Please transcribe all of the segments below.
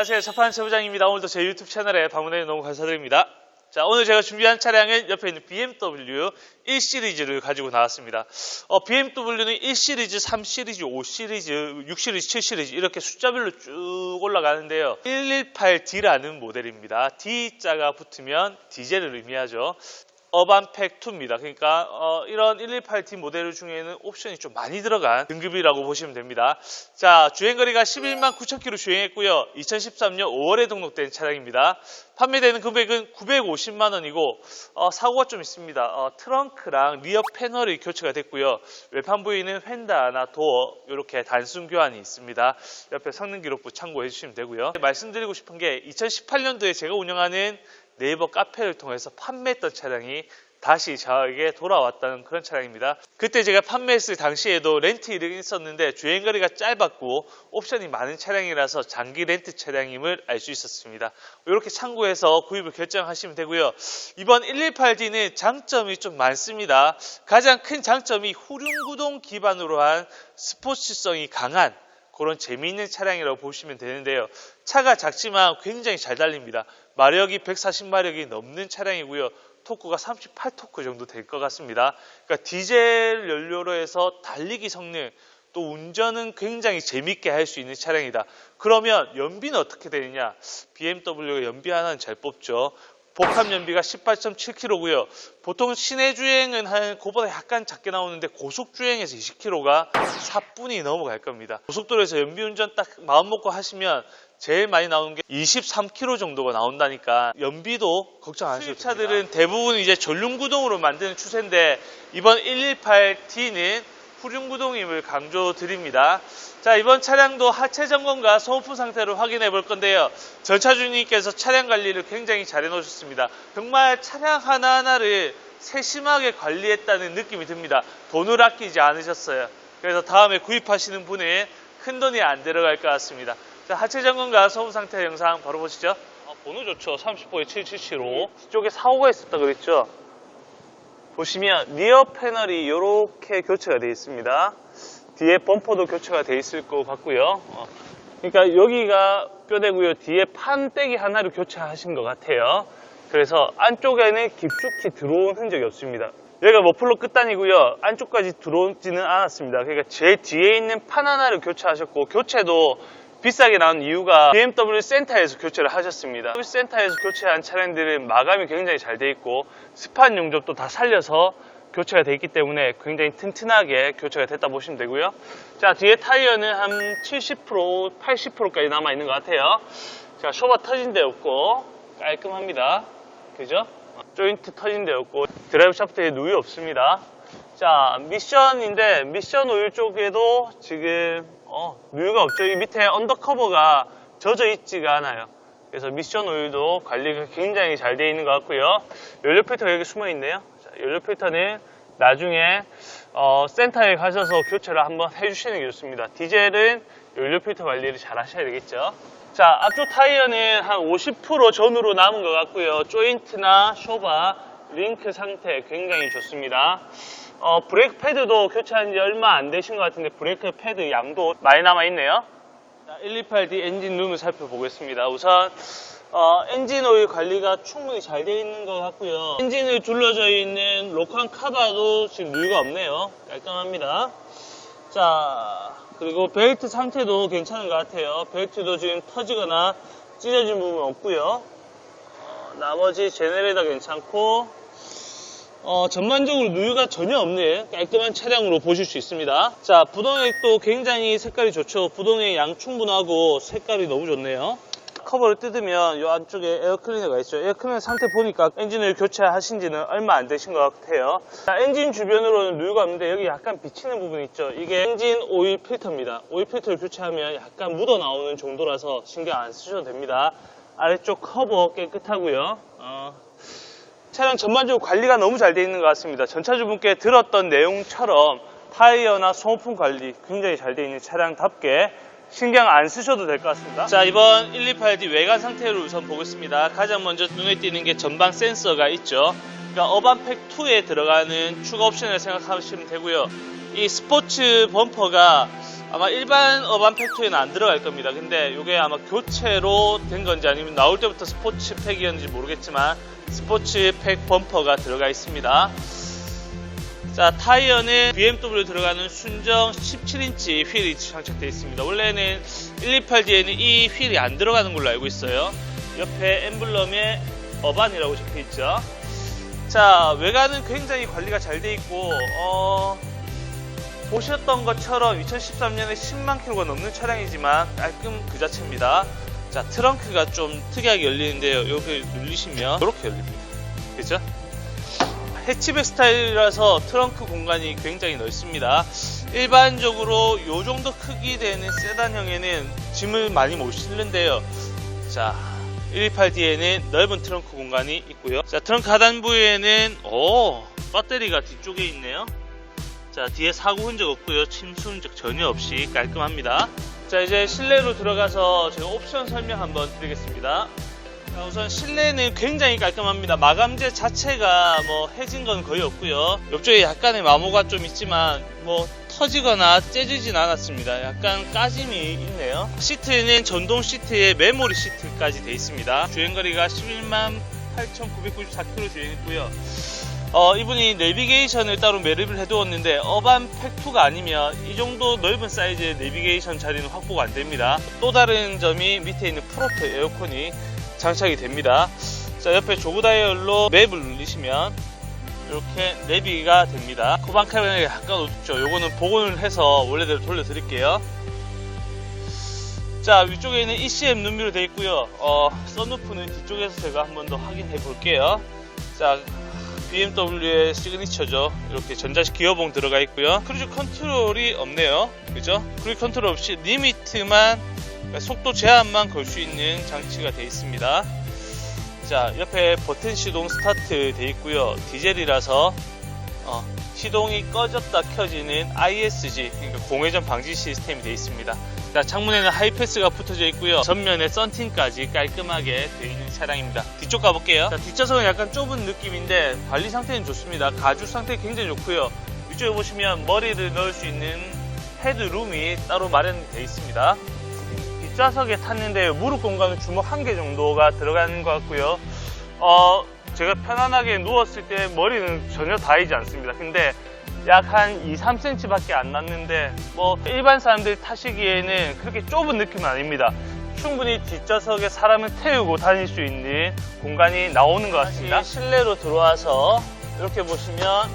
안녕하세요. 첫판 최부장입니다. 오늘도 제 유튜브 채널에 방문해 너무 감사드립니다. 자, 오늘 제가 준비한 차량은 옆에 있는 BMW 1 시리즈를 가지고 나왔습니다. 어, BMW는 1 시리즈, 3 시리즈, 5 시리즈, 6 시리즈, 7 시리즈 이렇게 숫자별로 쭉 올라가는데요. 118D라는 모델입니다. D자가 붙으면 디젤을 의미하죠. 어반팩 2입니다. 그러니까 어, 이런 118T 모델 중에는 옵션이 좀 많이 들어간 등급이라고 보시면 됩니다. 자, 주행거리가 11만 9천 킬로 주행했고요. 2013년 5월에 등록된 차량입니다. 판매되는 금액은 950만 원이고 어, 사고가 좀 있습니다. 어, 트렁크랑 리어 패널이 교체가 됐고요. 외판 부위는 휀다나 도어 이렇게 단순 교환이 있습니다. 옆에 성능 기록부 참고해 주시면 되고요. 말씀드리고 싶은 게 2018년도에 제가 운영하는 네이버 카페를 통해서 판매했던 차량이 다시 저에게 돌아왔다는 그런 차량입니다. 그때 제가 판매했을 당시에도 렌트 일이 있었는데 주행거리가 짧았고 옵션이 많은 차량이라서 장기 렌트 차량임을 알 수 있었습니다. 이렇게 참고해서 구입을 결정하시면 되고요. 이번 118D는 장점이 좀 많습니다. 가장 큰 장점이 후륜구동 기반으로 한 스포츠성이 강한 그런 재미있는 차량이라고 보시면 되는데요. 차가 작지만 굉장히 잘 달립니다. 마력이 140마력이 넘는 차량이고요. 토크가 38토크 정도 될 것 같습니다. 그러니까 디젤 연료로 해서 달리기 성능 또 운전은 굉장히 재밌게 할 수 있는 차량이다. 그러면 연비는 어떻게 되느냐? BMW가 연비 하나는 잘 뽑죠. 복합 연비가 18.7km고요. 보통 시내 주행은 한 그보다 약간 작게 나오는데 고속 주행에서 20km가 4분이 넘어갈 겁니다. 고속도로에서 연비 운전 딱 마음 먹고 하시면 제일 많이 나오는 게 23km 정도가 나온다니까 연비도 걱정 안 하셔도 됩니다. 차들은 대부분 이제 전륜 구동으로 만드는 추세인데 이번 118T는 후륜 구동임을 강조드립니다. 자, 이번 차량도 하체 점검과 소모품 상태를 확인해 볼 건데요. 전차주님께서 차량 관리를 굉장히 잘 해놓으셨습니다. 정말 차량 하나하나를 세심하게 관리했다는 느낌이 듭니다. 돈을 아끼지 않으셨어요. 그래서 다음에 구입하시는 분은 큰 돈이 안 들어갈 것 같습니다. 자, 하체 점검과 소모 상태 영상 바로 보시죠. 아, 번호 좋죠. 30호에 7775. 뒤쪽에 사고가 있었다 그랬죠. 보시면 리어 패널이 이렇게 교체가 되어 있습니다. 뒤에 범퍼도 교체가 되어 있을 것 같고요. 어, 그러니까 여기가 뼈대고요. 뒤에 판때기 하나를 교체하신 것 같아요. 그래서 안쪽에는 깊숙이 들어온 흔적이 없습니다. 여기가 머플러 끝단이고요. 안쪽까지 들어오지는 않았습니다. 그러니까 제 뒤에 있는 판 하나를 교체하셨고 교체도 비싸게 나온 이유가 BMW 센터에서 교체를 하셨습니다. 센터에서 교체한 차량들은 마감이 굉장히 잘 돼 있고 스판 용접도 다 살려서 교체가 돼 있기 때문에 굉장히 튼튼하게 교체가 됐다 보시면 되고요. 자 뒤에 타이어는 한 70% 80%까지 남아 있는 것 같아요. 자 쇼바 터진 데 없고 깔끔합니다. 그죠? 조인트 터진 데 없고 드라이브 샤프트에 누이 없습니다. 자 미션인데 미션 오일 쪽에도 지금 어, 누유가 없죠. 이 밑에 언더커버가 젖어 있지가 않아요. 그래서 미션 오일도 관리가 굉장히 잘 되어 있는 것 같고요. 연료 필터가 여기 숨어 있네요. 자, 연료 필터는 나중에 어, 센터에 가셔서 교체를 한번 해주시는 게 좋습니다. 디젤은 연료 필터 관리를 잘 하셔야 되겠죠. 자, 앞쪽 타이어는 한 50% 전후로 남은 것 같고요. 조인트나 쇼바, 링크 상태 굉장히 좋습니다. 어, 브레이크 패드도 교체한 지 얼마 안 되신 것 같은데 브레이크 패드 양도 많이 남아있네요. 128D 엔진 룸을 살펴보겠습니다. 우선 어, 엔진 오일 관리가 충분히 잘 되어 있는 것 같고요. 엔진을 둘러져 있는 로칸 카바도 지금 누유가 없네요. 깔끔합니다. 자, 그리고 벨트 상태도 괜찮은 것 같아요. 벨트도 지금 터지거나 찢어진 부분 없고요. 어, 나머지 제네레이터 괜찮고 어, 전반적으로 누유가 전혀 없는 깔끔한 차량으로 보실 수 있습니다. 자, 부동액도 굉장히 색깔이 좋죠. 부동액 양 충분하고 색깔이 너무 좋네요. 커버를 뜯으면 이 안쪽에 에어클리너가 있죠. 에어클리너 상태 보니까 엔진을 교체하신 지는 얼마 안 되신 것 같아요. 자, 엔진 주변으로는 누유가 없는데 여기 약간 비치는 부분 있죠. 이게 엔진 오일 필터입니다. 오일 필터를 교체하면 약간 묻어 나오는 정도라서 신경 안 쓰셔도 됩니다. 아래쪽 커버 깨끗하고요. 어, 차량 전반적으로 관리가 너무 잘 되어 있는 것 같습니다. 전차주분께 들었던 내용처럼 타이어나 소모품 관리 굉장히 잘 되어 있는 차량답게 신경 안 쓰셔도 될 것 같습니다. 자, 이번 128D 외관 상태를 우선 보겠습니다. 가장 먼저 눈에 띄는 게 전방 센서가 있죠. 그러니까 어반팩 2에 들어가는 추가 옵션을 생각하시면 되고요. 이 스포츠 범퍼가 아마 일반 어반 팩토리는 안 들어갈 겁니다. 근데 이게 아마 교체로 된 건지 아니면 나올 때부터 스포츠 팩이었는지 모르겠지만 스포츠 팩 범퍼가 들어가 있습니다. 자, 타이어는 BMW 들어가는 순정 17인치 휠이 장착되어 있습니다. 원래는 128D에는 이 휠이 안 들어가는 걸로 알고 있어요. 옆에 엠블럼에 어반이라고 적혀 있죠. 자, 외관은 굉장히 관리가 잘 돼 있고, 어, 보셨던 것처럼 2013년에 10만 킬로가 넘는 차량이지만 깔끔 그 자체입니다. 자, 트렁크가 좀 특이하게 열리는데요. 여기 눌리시면 이렇게 열립니다. 그죠? 해치백 스타일이라서 트렁크 공간이 굉장히 넓습니다. 일반적으로 이 정도 크기 되는 세단형에는 짐을 많이 못 실는데요. 자, 128D에는 넓은 트렁크 공간이 있고요. 자, 트렁크 하단부에는 오, 배터리가 뒤쪽에 있네요. 자, 뒤에 사고 흔적 없고요. 침수 흔적 전혀 없이 깔끔합니다. 자, 이제 실내로 들어가서 제가 옵션 설명 한번 드리겠습니다. 자, 우선 실내는 굉장히 깔끔합니다. 마감재 자체가 뭐 해진 건 거의 없고요. 옆쪽에 약간의 마모가 좀 있지만 뭐 터지거나 째지진 않았습니다. 약간 까짐이 있네요. 시트는 전동 시트에 메모리 시트까지 되어 있습니다. 주행거리가 11만 8,994km 주행했고요. 어, 이분이 내비게이션을 따로 매립을 해두었는데 어반 팩2가 아니면 이 정도 넓은 사이즈의 내비게이션 자리는 확보가 안 됩니다. 또 다른 점이 밑에 있는 프로토 에어컨이 장착이 됩니다. 자, 옆에 조그 다이얼로 맵을 누르시면 이렇게 내비가 됩니다. 코반 카메라가 약간 어둡죠. 요거는 복원을 해서 원래대로 돌려드릴게요. 자, 위쪽에는 ECM 눈미로 되어 있고요. 어, 썬루프는 뒤쪽에서 제가 한 번 더 확인해 볼게요. 자, BMW의 시그니처죠. 이렇게 전자식 기어봉 들어가 있고요. 크루즈 컨트롤이 없네요. 그죠? 크루즈 컨트롤 없이 리미트만 그러니까 속도 제한만 걸 수 있는 장치가 되어 있습니다. 자, 옆에 버튼 시동 스타트 되어 있고요. 디젤이라서 어, 시동이 꺼졌다 켜지는 ISG, 그러니까 공회전 방지 시스템이 되어 있습니다. 자, 창문에는 하이패스가 붙어져 있고요. 전면에 썬팅까지 깔끔하게 되어 있는 차량입니다. 뒤쪽 가볼게요. 자, 뒷좌석은 약간 좁은 느낌인데 관리 상태는 좋습니다. 가죽 상태 굉장히 좋고요. 이쪽에 보시면 머리를 넣을 수 있는 헤드룸이 따로 마련되어 있습니다. 뒷좌석에 탔는데 무릎 공간은 주먹 한 개 정도가 들어가는 것 같고요. 어, 제가 편안하게 누웠을 때 머리는 전혀 닿이지 않습니다. 근데 약 한 2, 3cm 밖에 안 났는데 뭐 일반 사람들 타시기에는 그렇게 좁은 느낌은 아닙니다. 충분히 뒷좌석에 사람을 태우고 다닐 수 있는 공간이 나오는 것 같습니다. 실내로 들어와서 이렇게 보시면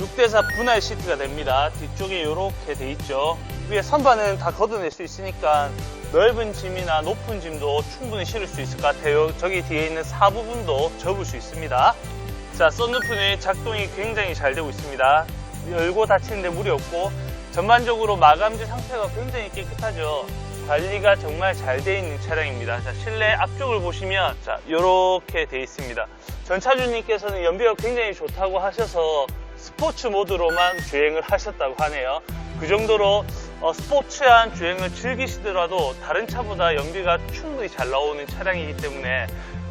6대4 분할 시트가 됩니다. 뒤쪽에 이렇게 돼 있죠. 위에 선반은 다 걷어낼 수 있으니까 넓은 짐이나 높은 짐도 충분히 실을 수 있을 것 같아요. 저기 뒤에 있는 사 부분도 접을 수 있습니다. 자, 썬루프는 작동이 굉장히 잘 되고 있습니다. 열고 닫히는데 무리 없고 전반적으로 마감재 상태가 굉장히 깨끗하죠. 관리가 정말 잘 되어 있는 차량입니다. 자, 실내 앞쪽을 보시면 자, 이렇게 되어 있습니다. 전차주님께서는 연비가 굉장히 좋다고 하셔서 스포츠 모드로만 주행을 하셨다고 하네요. 그 정도로 어, 스포츠한 주행을 즐기시더라도 다른 차보다 연비가 충분히 잘 나오는 차량이기 때문에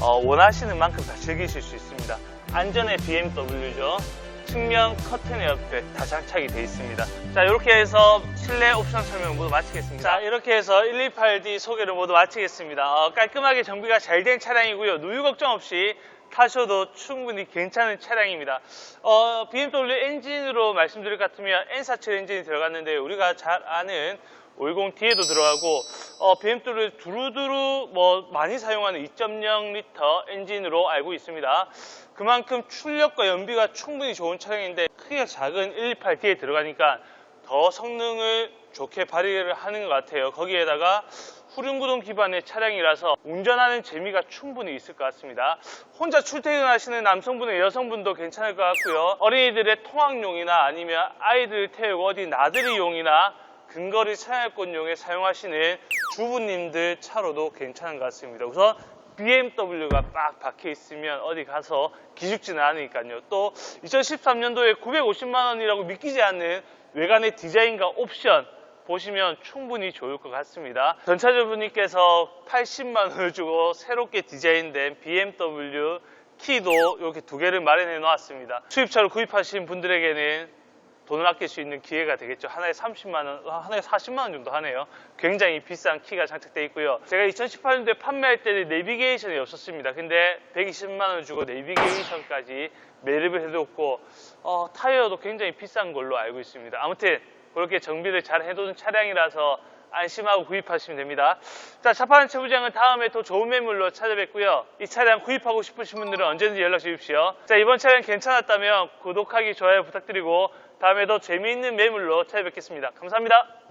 어, 원하시는 만큼 다 즐기실 수 있습니다. 안전의 BMW죠. 측면 커튼 에어백 다 장착이 되어 있습니다. 자, 이렇게 해서 실내 옵션 설명 모두 마치겠습니다. 자, 이렇게 해서 128D 소개를 모두 마치겠습니다. 어, 깔끔하게 정비가 잘 된 차량이고요. 누유 걱정 없이 타셔도 충분히 괜찮은 차량입니다. 어, BMW 엔진으로 말씀드릴 것 같으면 N47 엔진이 들어갔는데 우리가 잘 아는 510D에도 들어가고 어, BMW 두루두루 뭐 많이 사용하는 2.0L 엔진으로 알고 있습니다. 그만큼 출력과 연비가 충분히 좋은 차량인데 크기가 작은 128D에 들어가니까 더 성능을 좋게 발휘를 하는 것 같아요. 거기에다가 후륜구동 기반의 차량이라서 운전하는 재미가 충분히 있을 것 같습니다. 혼자 출퇴근하시는 남성분의 여성분도 괜찮을 것 같고요. 어린이들의 통학용이나 아니면 아이들 태우고 어디 나들이용이나 근거리 생활권용에 사용하시는 주부님들 차로도 괜찮은 것 같습니다. 우선 BMW가 빡 박혀 있으면 어디 가서 기죽지는 않으니까요. 또 2013년도에 950만 원이라고 믿기지 않는 외관의 디자인과 옵션 보시면 충분히 좋을 것 같습니다. 전차주분님께서 80만 원을 주고 새롭게 디자인된 BMW 키도 이렇게 두 개를 마련해 놓았습니다. 수입차로 구입하신 분들에게는 돈을 아낄 수 있는 기회가 되겠죠. 하나에 30만 원, 아, 하나에 40만 원 정도 하네요. 굉장히 비싼 키가 장착되어 있고요. 제가 2018년도에 판매할 때는 내비게이션이 없었습니다. 근데 120만 원 주고 내비게이션까지 매립을 해뒀고 어, 타이어도 굉장히 비싼 걸로 알고 있습니다. 아무튼 그렇게 정비를 잘 해두는 차량이라서 안심하고 구입하시면 됩니다. 자, 차파는 최부장은 다음에 더 좋은 매물로 찾아뵙고요. 이 차량 구입하고 싶으신 분들은 언제든지 연락 주십시오. 자, 이번 차량 괜찮았다면 구독하기, 좋아요 부탁드리고 다음에 더 재미있는 매물로 찾아뵙겠습니다. 감사합니다.